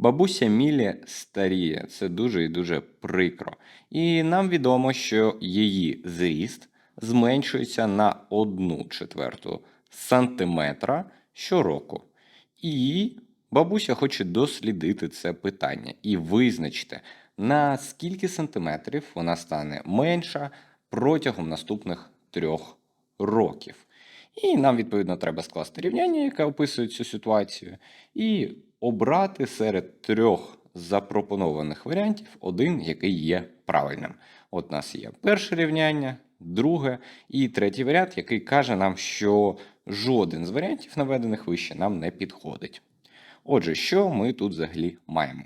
Бабуся Мілі старіє, це дуже і дуже прикро. І нам відомо, що її зріст зменшується на 1 четверту сантиметра щороку. І бабуся хоче дослідити це питання і визначити, на скільки сантиметрів вона стане менша протягом наступних трьох років. І нам, відповідно, треба скласти рівняння, яке описує цю ситуацію, і обрати серед трьох запропонованих варіантів один, який є правильним. От у нас є перше рівняння, друге і третій варіант, який каже нам, що жоден з варіантів, наведених вище, нам не підходить. Отже, що ми тут взагалі маємо?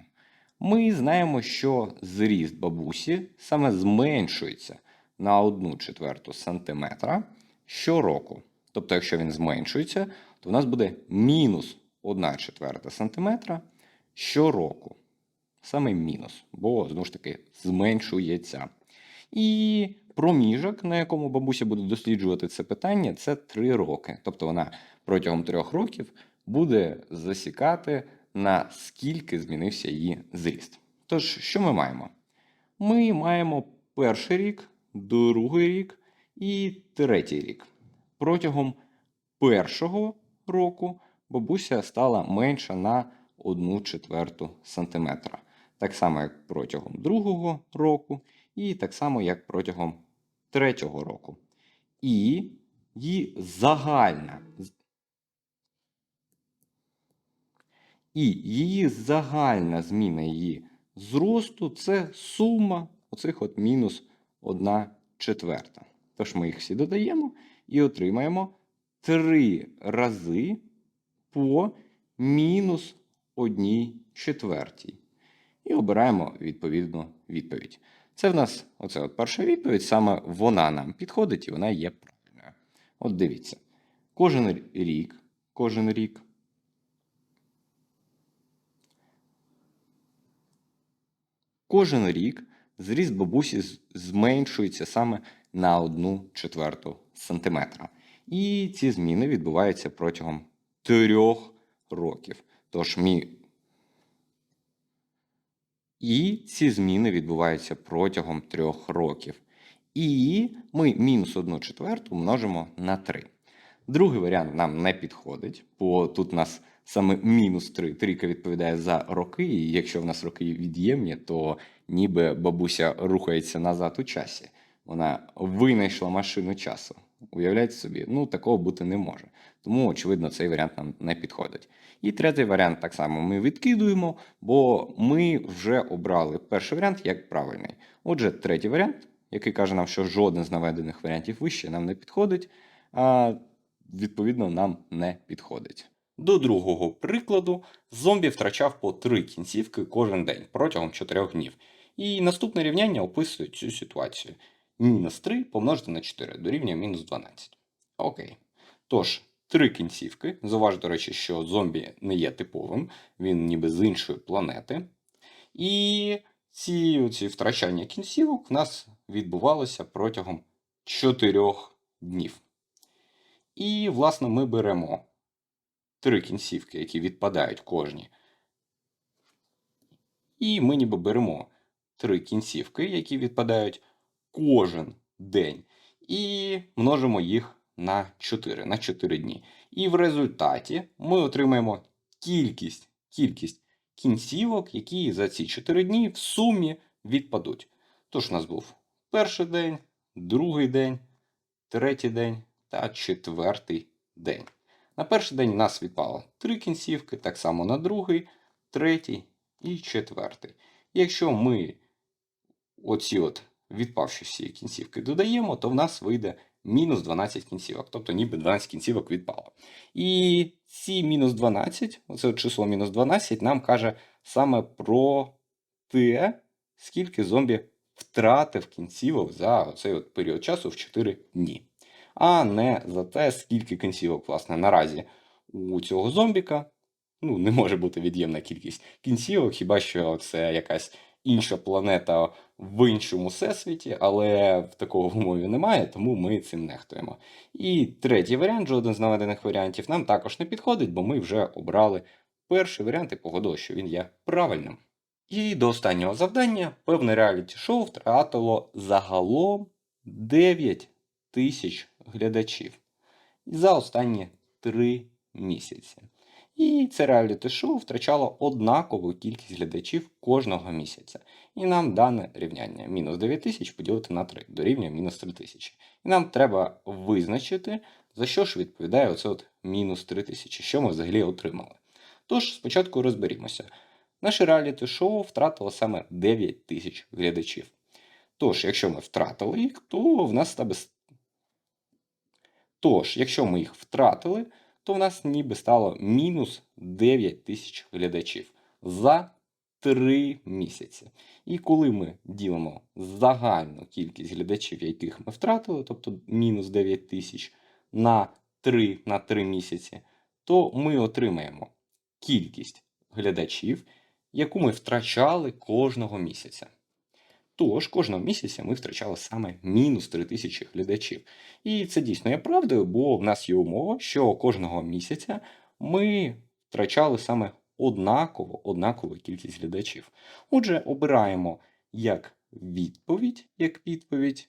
Ми знаємо, що зріст бабусі саме зменшується на 1 четверту сантиметра щороку. Тобто, якщо він зменшується, то в нас буде мінус 1 четверта сантиметра щороку. Саме мінус, бо знову ж таки зменшується. І проміжок, на якому бабуся буде досліджувати це питання, це 3 роки. Тобто вона протягом 3 років буде засікати, на скільки змінився її зріст. Тож, що ми маємо? Ми маємо перший рік, другий рік і третій рік. Протягом першого року бабуся стала менша на 1 четверту сантиметра. Так само, як протягом другого року, і так само, як протягом третього року. І її загальна. І її загальна зміна її зросту це сума оцих от мінус 1 четверта. Тож ми їх всі додаємо і отримаємо 3 рази по мінус 1 четвертій. І обираємо відповідну відповідь. Це в нас оце от перша відповідь, саме вона нам підходить і вона є правильною. От дивіться, кожен рік, кожен рік. Кожен рік зріст бабусі зменшується саме на 1 четверту сантиметра. І ці зміни відбуваються протягом трьох років. Тож мій і ці зміни відбуваються протягом трьох років. І ми мінус 1 четверту множимо на 3. Другий варіант нам не підходить, бо тут у нас саме мінус 3. Трійка відповідає за роки, і якщо в нас роки від'ємні, то ніби бабуся рухається назад у часі. Вона винайшла машину часу. Уявляєте собі, ну такого бути не може. Тому, очевидно, цей варіант нам не підходить. І третій варіант так само ми відкидуємо, бо ми вже обрали перший варіант як правильний. Отже, третій варіант, який каже нам, що жоден з наведених варіантів вище нам не підходить, а відповідно нам не підходить. До другого прикладу, зомбі втрачав по три кінцівки кожен день протягом 4 днів. І наступне рівняння описує цю ситуацію. Мінус 3 помножити на 4 дорівнює мінус 12. Окей. Тож, три кінцівки. Зауваж, до речі, що зомбі не є типовим, він ніби з іншої планети. І ці оці втрачання кінцівок в нас відбувалося протягом 4 днів. І, власне, ми беремо три кінцівки, які відпадають кожні. І ми ніби беремо три кінцівки, які відпадають кожен день, і множимо їх на 4, на 4 дні. І в результаті ми отримаємо кількість, кількість кінцівок, які за ці 4 дні в сумі відпадуть. Тож у нас був перший день, другий день, третій день та четвертий день. На перший день у нас відпало три кінцівки, так само на другий, третій і четвертий. Якщо ми оці от відпавші всі кінцівки додаємо, то в нас вийде мінус 12 кінцівок. Тобто ніби 12 кінцівок відпало. І ці мінус 12, оце число мінус 12, нам каже саме про те, скільки зомбі втратив кінцівок за цей період часу в 4 дні. А не за те, скільки кінцівок, власне, наразі у цього зомбіка. Ну, не може бути від'ємна кількість кінцівок, хіба що це якась інша планета в іншому всесвіті, але в такого умові немає, тому ми цим нехтуємо. І третій варіант, жоден з наведених варіантів, нам також не підходить, бо ми вже обрали перший варіант і погодилось, що він є правильним. І до останнього завдання певне реаліті-шоу втратило загалом 9 тисяч глядачів за останні 3 місяці. І це реаліті-шоу втрачало однакову кількість глядачів кожного місяця. І нам дане рівняння мінус 9 тисяч поділити на 3 дорівнює мінус 3 тисячі. І нам треба визначити, за що ж відповідає оце от мінус 3 тисячі, що ми взагалі отримали. Тож спочатку розберімося. Наше реаліті-шоу втратило саме 9 тисяч глядачів. Тож, якщо ми втратили їх, то в нас тебе... Тож, якщо ми їх втратили, то в нас ніби стало мінус 9 тисяч глядачів за 3 місяці. І коли ми ділимо загальну кількість глядачів, яких ми втратили, тобто мінус 9 тисяч на 3 на 3 місяці, то ми отримаємо кількість глядачів, яку ми втрачали кожного місяця. Тож кожного місяця ми втрачали саме мінус 3 тисячі глядачів. І це дійсно є правдою, бо в нас є умова, що кожного місяця ми втрачали саме однаково, однакову кількість глядачів. Отже, обираємо як відповідь, як відповідь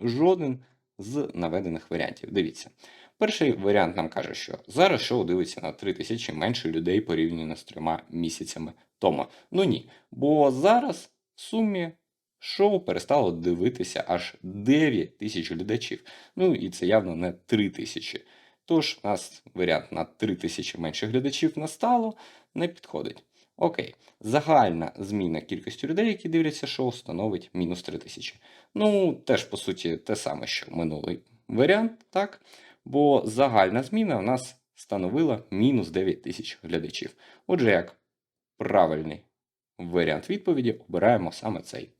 жоден з наведених варіантів. Дивіться. Перший варіант нам каже, що зараз шоу дивиться на 3 тисячі менше людей порівняно з трьома місяцями тому. Ну ні, бо зараз в сумі шоу перестало дивитися аж 9 тисяч глядачів. Ну і це явно не 3 тисячі. Тож у нас варіант на 3 тисячі менше глядачів настало, не підходить. Окей, загальна зміна кількості людей, які дивляться шоу, становить мінус 3 тисячі. Ну, теж, по суті, те саме, що минулий варіант, так? Бо загальна зміна у нас становила мінус 9 тисяч глядачів. Отже, як правильний варіант відповіді обираємо саме цей.